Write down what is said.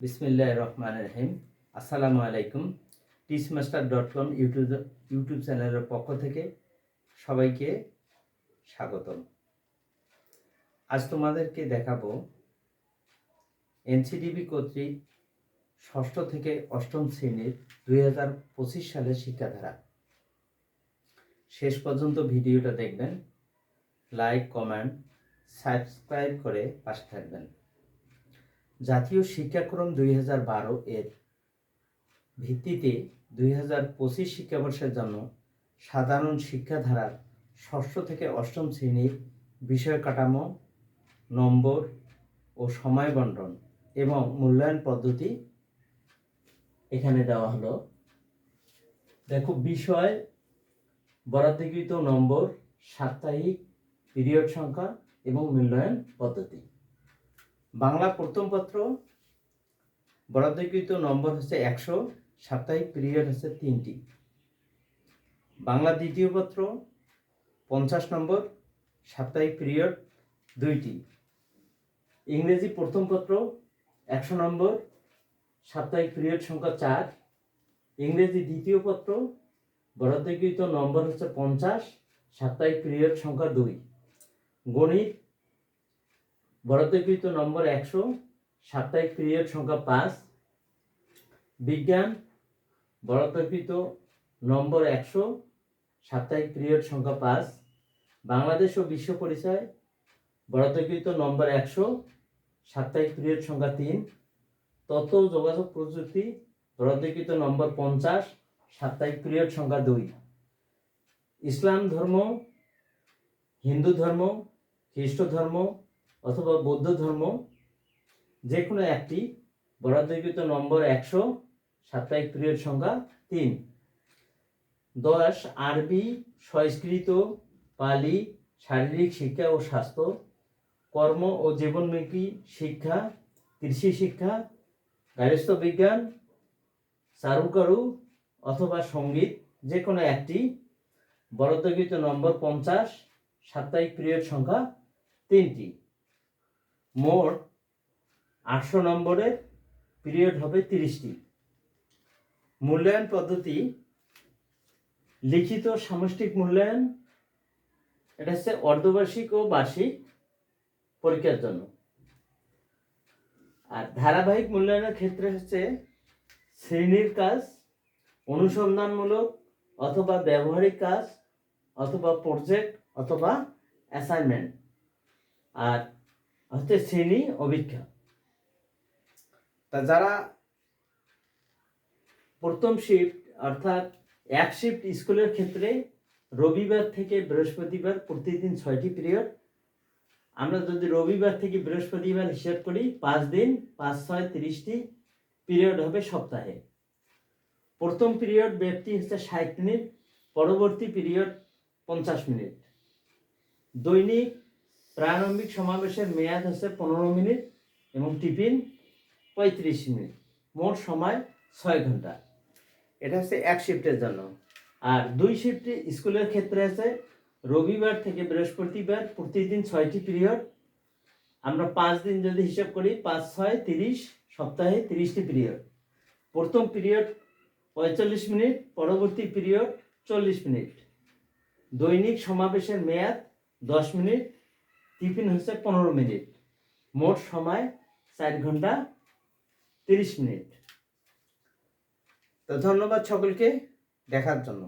বিসমিল্লাহ রহমান রহিম। আসসালামু আলাইকুম। Teach master dot com YouTube YouTube চ্যানেলের পক্ষ থেকে সবাইকে স্বাগতম। আজ তোমাদেরকে দেখাবো এনসিডিবি কর্তৃক ষষ্ঠ থেকে অষ্টম শ্রেণির দুই হাজার পঁচিশ সালের শিক্ষাধারা। শেষ পর্যন্ত ভিডিওটা দেখবেন লাইক কমেন্ট সাবস্ক্রাইব করে পাশে থাকবেন। জাতীয় শিক্ষাক্রম দুই হাজার বারো এর ভিত্তিতে দুই হাজার পঁচিশ শিক্ষাবর্ষের জন্য সাধারণ শিক্ষাধারার ষষ্ঠ থেকে অষ্টম শ্রেণির বিষয় কাঠামো, নম্বর ও সময় বন্টন এবং মূল্যায়ন পদ্ধতি এখানে দেওয়া হলো। দেখো, বিষয় বরাদ্দকৃত নম্বর, সাপ্তাহিক পিরিয়ড সংখ্যা এবং মূল্যায়ন পদ্ধতি। বাংলা প্রথম পত্র, বরাদ্দকৃত নম্বর হচ্ছে একশো, সাপ্তাহিক পিরিয়ড হচ্ছে তিনটি। বাংলা দ্বিতীয় পত্র, পঞ্চাশ নম্বর, সাপ্তাহিক পিরিয়ড দুইটি। ইংরেজি প্রথম পত্র, একশো নম্বর, সাপ্তাহিক পিরিয়ড সংখ্যা চার। ইংরেজি দ্বিতীয় পত্র, বরাদ্দকৃত নম্বর হচ্ছে পঞ্চাশ, সাপ্তাহিক পিরিয়ড সংখ্যা দুই। গণিত বরাদ্দকৃত নম্বর একশো, সাপ্তাহিক পিরিয়ড সংখ্যা পাঁচ। বিজ্ঞান বরাদ্দকৃত নম্বর একশো, সাপ্তাহিক পিরিয়ড সংখ্যা পাঁচ। বাংলাদেশ ও বিশ্ব পরিচয় বরাদ্দকৃত নম্বর একশো, সাপ্তাহিক পিরিয়ড সংখ্যা তিন। তথ্য ও যোগাযোগ প্রযুক্তি বরাদ্দকৃত নম্বর পঞ্চাশ, সাপ্তাহিক পিরিয়ড সংখ্যা দুই। ইসলাম ধর্ম, হিন্দু ধর্ম, খ্রিস্ট ধর্ম অথবা বৌদ্ধ ধর্ম যে কোনো একটি, বরাদ্দকৃত নম্বর একশো, সাপ্তাহিক পিরিয়ড সংখ্যা তিন। দশ, আরবি, সংস্কৃত, পালি, শারীরিক শিক্ষা ও স্বাস্থ্য, কর্ম ও জীবনমুখী শিক্ষা, কৃষি শিক্ষা, গার্হস্থ্য বিজ্ঞান চারুকারু অথবা সংগীত যে কোনো একটি, বরাদ্দকৃত নম্বর পঞ্চাশ, সাপ্তাহিক পিরিয়ড সংখ্যা তিনটি। মোট আটশো নম্বরের পিরিয়ড হবে তিরিশটি। মূল্যায়ন পদ্ধতি, লিখিত সামষ্টিক মূল্যায়ন, এটা হচ্ছে অর্ধবার্ষিক ও বার্ষিক পরীক্ষার জন্য। আর ধারাবাহিক মূল্যায়নের ক্ষেত্রে হচ্ছে শ্রেণির কাজ, অনুসন্ধানমূলক অথবা ব্যবহারিক কাজ, অথবা প্রজেক্ট অথবা অ্যাসাইনমেন্ট আর হচ্ছে শ্রেণি অভিজ্ঞা তা যারা প্রথম শিফট অর্থাৎ এক শিফট স্কুলের ক্ষেত্রে রবিবার থেকে বৃহস্পতিবার প্রতিদিন ছয়টি পিরিয়ড আমরা যদি রবিবার থেকে বৃহস্পতিবার হিসাব করি, পাঁচ দিন, পাঁচ, ছয়, তিরিশটি পিরিয়ড হবে সপ্তাহে। প্রথম পিরিয়ড ব্যক্তি হচ্ছে ষাট মিনিট, পরবর্তী পিরিয়ড পঞ্চাশ মিনিট। দৈনিক প্রারম্ভিক সমাবেশের মেয়াদ হচ্ছে পনেরো মিনিট এবং টিফিন পঁয়ত্রিশ মিনিট। মোট সময় ছয় ঘণ্টা। এটা হচ্ছে এক শিফটের জন্য। আর দুই শিফটে স্কুলের ক্ষেত্রে আছে, রবিবার থেকে বৃহস্পতিবার প্রতিদিন ছয়টি পিরিয়ড। আমরা পাঁচ দিন যদি হিসাব করি, পাঁচ, ছয়, তিরিশ, সপ্তাহে তিরিশটি পিরিয়ড। প্রথম পিরিয়ড পঁয়তাল্লিশ মিনিট, পরবর্তী পিরিয়ড চল্লিশ মিনিট। দৈনিক সমাবেশের মেয়াদ দশ মিনিট টিফিন হচ্ছে পনেরো মিনিট। মোট সময় চার ঘণ্টা তিরিশ মিনিট। তো ধন্যবাদ সকলকে দেখার জন্য।